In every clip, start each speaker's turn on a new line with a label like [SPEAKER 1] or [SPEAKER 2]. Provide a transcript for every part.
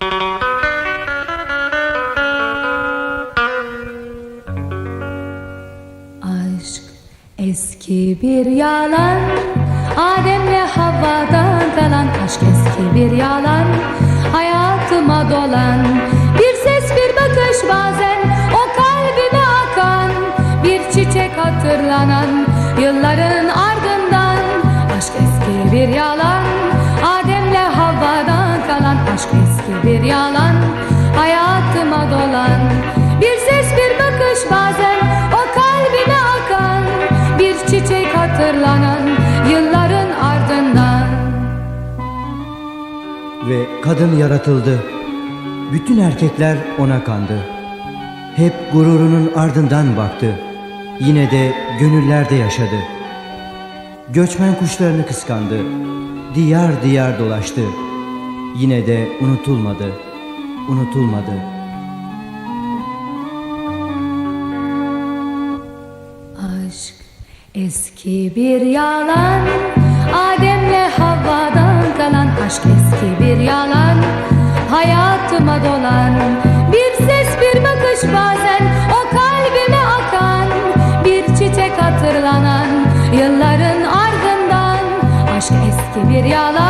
[SPEAKER 1] Aşk eski bir yalan Adem'le Havva'dan kalan Aşk eski bir yalan. Hayatıma dolan Bir ses bir bakış bazen O kalbime akan Bir çiçek hatırlanan Yılların ardından Aşk eski bir yalan bir yalan Hayatıma dolan Bir ses bir bakış bazen O kalbime akan Bir çiçek hatırlanan Yılların ardından
[SPEAKER 2] Ve kadın yaratıldı. Bütün erkekler ona kandı. Hep gururunun ardından baktı. Yine de gönüllerde yaşadı. Göçmen kuşlarını kıskandı. Diyar diyar dolaştı. Yine de unutulmadı. Unutulmadı.
[SPEAKER 1] Aşk eski bir yalan Adem'le Havva'dan kalan Aşk eski bir yalan Hayatıma dolan Bir ses bir bakış bazen O kalbime akan Bir çiçek hatırlanan Yılların ardından Aşk eski bir yalan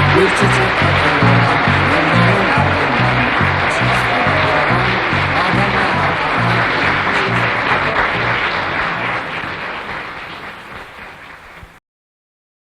[SPEAKER 1] Bir çiçek hatırlanan